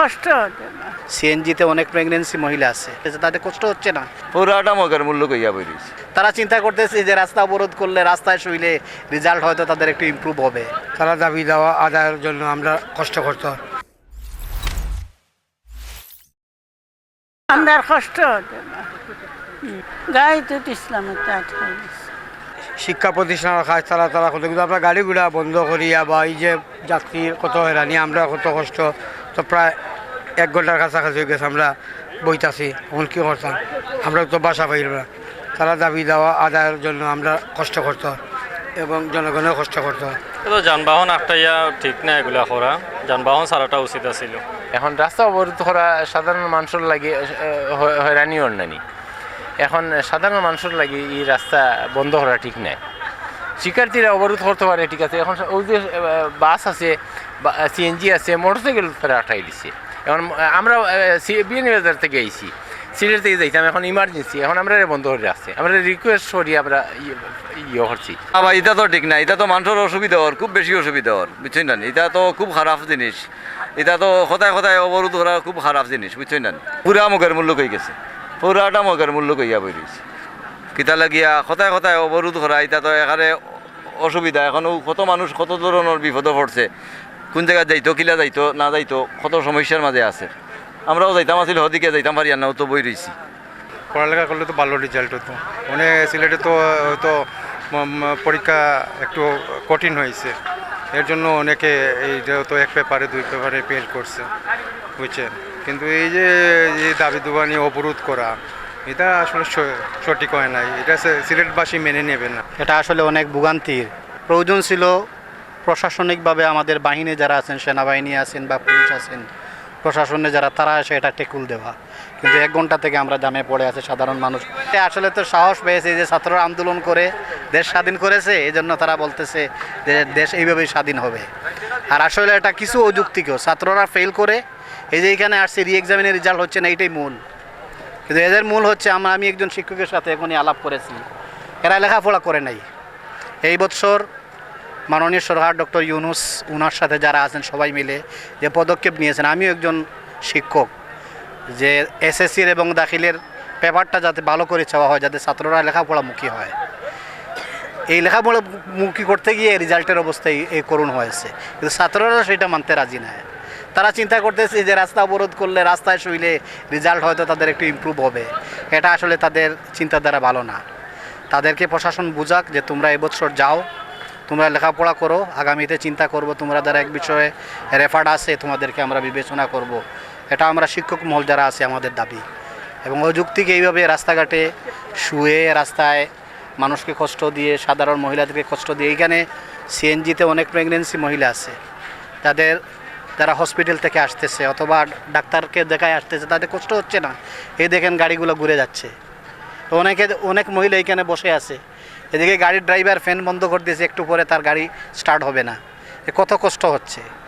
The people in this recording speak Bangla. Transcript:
কষ্ট সিএনজিতে অনেক প্রেগনেন্সি মহিলা আছে। তাদের কষ্ট হচ্ছে না। পুরাটা মগের মূল্য কইয়া তারা চিন্তা করতেছে যে রাস্তা অবরোধ করলে রাস্তায় শুইলে রেজাল্ট হয়তো তাদের একটু ইমপ্রুভ হবে। তারা দাবি দেওয়া আদায়ের জন্য আমরা কষ্ট করতে হয়। কষ্ট গাই তো ইসলামের হয়ে শিক্ষা প্রতিষ্ঠানের কাজ তারা তারা কত কিন্তু আমরা গাড়িগুলা বন্ধ করিয়া বা এই যে যাত্রীর কত হয়রানি আমরা কত কষ্ট। তো প্রায় এক ঘণ্টার কাছাকাছি হয়ে গেছে আমরা বইতাছি। এখন কী করতাম? আমরা তো বাসা পাইল না তারা দাবি দেওয়া আদায়ের জন্য আমরা কষ্ট করতে এবং জনগণের কষ্ট করতে। তো যানবাহন আটটাইয়া ঠিক না এগুলা করা। যানবাহন সারাটা উচিত আছিল। এখন রাস্তা অবরোধ করা সাধারণ মানুষের লাগে হয়রানি অন্যানি এখন সাধারণ মানুষের লাগে এই রাস্তা বন্ধ করা ঠিক নাই। শিক্ষার্থীরা অবরোধ করতে পারে ঠিক আছে। এখন ওই যে বাস আছে সিএনজি আছে মোটরসাইকেল তারা আটাই দিছে। এখন আমরা বিএনএ বাজার থেকে আইছি। সিলেট থেকে যাইতাম এখন ইমার্জেন্সি এখন আমরা বন্ধ করে রাখছি। আমরা রিকোয়েস্ট করি, আমরা ইয়ে- করছি। আবার এটা তো ঠিক না, এটা তো মানুষের অসুবিধা হওয়ার খুব বেশি অসুবিধা হওয়ার বুঝছেন না? এটা তো খুব খারাপ জিনিস। এটা তো সদায় সদায় অবরোধ করা খুব খারাপ জিনিস, বুঝছেন না? পুরা মগের মূল্য কই গেছে? পুরাটা মগের মূল্য কইয়া বইরিস কিতা লাগিয়া সদায় সদায় অবরোধ করা, এটা তো এখানে অসুবিধা। এখন কত মানুষ কত ধরনের বিপদে পড়ছে কোন জায়গায় যাইতো কিলা যাইতো না যাইতো কত সমস্যার মাঝে আছে। আমরাও যাইতাম আছিল হদিকে যাইতাম পারি না নাও তো বই রইছি। পড়ালেখা করলে তো ভালো রেজাল্ট হতো। অনেক সিলেটে তো হয়তো পরীক্ষা একটু কঠিন হয়েছে। এর জন্য অনেকে এই যে তো এক পেপারে দুই পেপারে ফেল করছে বুঝছেন? কিন্তু এই যে এই দাবি দুবানি অবরোধ করা এটা আসলে স- সঠিক হয় নাই। এটা সে- সিলেটবাসী মেনে নেবে না। এটা আসলে অনেক ভোগান্তির। প্রয়োজন ছিল প্রশাসনিকভাবে আমাদের বাহিনী যারা আছেন, সেনাবাহিনী আছেন বা পুলিশ আছেন, প্রশাসনে যারা তারা আসে এটা টেকুল দেওয়া। কিন্তু এক ঘণ্টা থেকে আমরা জামে পড়ে আছে সাধারণ মানুষ। আসলে তো সাহস পেয়েছে যে ছাত্ররা আন্দোলন করে দেশ স্বাধীন করেছে এই জন্য তারা বলতেছে যে দেশ এইভাবেই স্বাধীন হবে। আর আসলে এটা কিছু অযুক্তিকও ছাত্ররা ফেল করে, এই যে এখানে আসছে রি এক্সামিনের রেজাল্ট হচ্ছে না এইটাই মূল। কিন্তু এদের মূল হচ্ছে, আমরা, আমি একজন শিক্ষকের সাথে এখনই আলাপ করেছি। এরা লেখাপড়া করে নাই। এই বছর মাননীয় সরকার ডক্টর ইউনুস, উনার সাথে যারা আছেন সবাই মিলে যে পদক্ষেপ নিয়েছেন, আমিও একজন শিক্ষক, যে এসএসসির এবং দাখিলের পেপারটা যাতে ভালো করে চাওয়া হয়, যাতে ছাত্ররা লেখাপড়ামুখী হয়। এই লেখাপড়া মুখী করতে গিয়ে রেজাল্টের অবস্থা এই- এই করুণ হয়েছে। কিন্তু ছাত্ররা সেটা মানতে রাজি নয় তারা চিন্তা করতেছে যে রাস্তা অবরোধ করলে রাস্তায় শুইলে রেজাল্ট হয়তো তাদের একটু ইমপ্রুভ হবে। এটা আসলে তাদের চিন্তাধারা ভালো না। তাদেরকে প্রশাসন বুঝাক যে তোমরা এবছর যাও তোমরা লেখাপড়া করো, আগামীতে চিন্তা করব, তোমরা যারা এক বিষয়ে রেফার্ড আছে, তোমাদেরকে আমরা বিবেচনা করব। এটা আমরা শিক্ষক মহল যারা আছে, আমাদের দাবি। এবং অযৌক্তিক এইভাবে রাস্তাঘাটে শুয়ে, রাস্তায় মানুষকে কষ্ট দিয়ে, সাধারণ মহিলাদেরকে কষ্ট দিয়ে, এইখানে সিএনজিতে অনেক প্রেগনেন্সি মহিলা আছে। তাদের যারা হসপিটাল থেকে আসতেছে, অথবা ডাক্তারকে দেখায় আসতেছে, তাদের কষ্ট হচ্ছে না। এই দেখেন গাড়িগুলো ঘুরে যাচ্ছে। অনেকে অনেক মহিলা এখানে বসে আছে। এদিকে গাড়ির ড্রাইভার ফ্যান বন্ধ করে দিয়েছে, একটু পরে তার গাড়ি স্টার্ট হবে না। কত কষ্ট হচ্ছে।